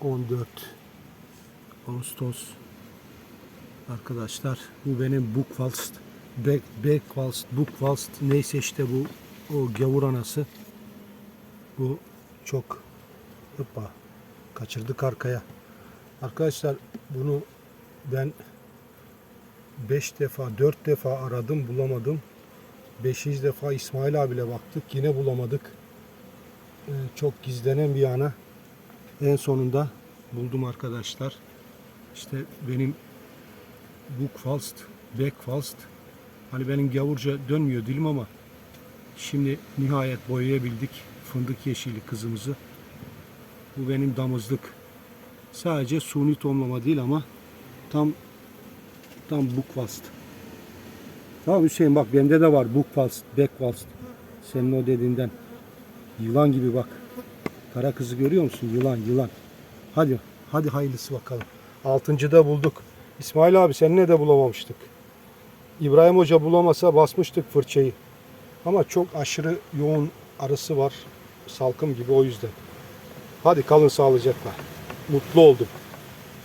14 Ağustos. Arkadaşlar bu benim Buchwalst Beck, Beckwalst Buchwalst neyse işte bu o gavur anası. Bu çok hoppa kaçırdık arkaya. Arkadaşlar bunu ben 5 defa 4 defa aradım bulamadım. 5. defa İsmail abiyle baktık yine bulamadık. Ee, çok gizlenen bir ana en sonunda buldum arkadaşlar. İşte benim Buchwalst, Beckwalst. Hani benim gavurca dönmüyor dilim ama şimdi nihayet boyayabildik fındık yeşili kızımızı. Bu benim damızlık. Sadece suni tomlama değil ama tam tam Buchwalst. Tamam Hüseyin bak bende de var Buchwalst, Beckwalst. Senin o dediğinden. Yılan gibi bak. Kara kızı görüyor musun? Yılan, yılan. Hadi, hadi hayırlısı bakalım. Altıncıda bulduk. İsmail abi seninle de bulamamıştık. İbrahim Hoca bulamasa basmıştık fırçayı. Ama çok aşırı yoğun arısı var. Salkım gibi o yüzden. Hadi kalın sağlıcakla. Mutlu oldum.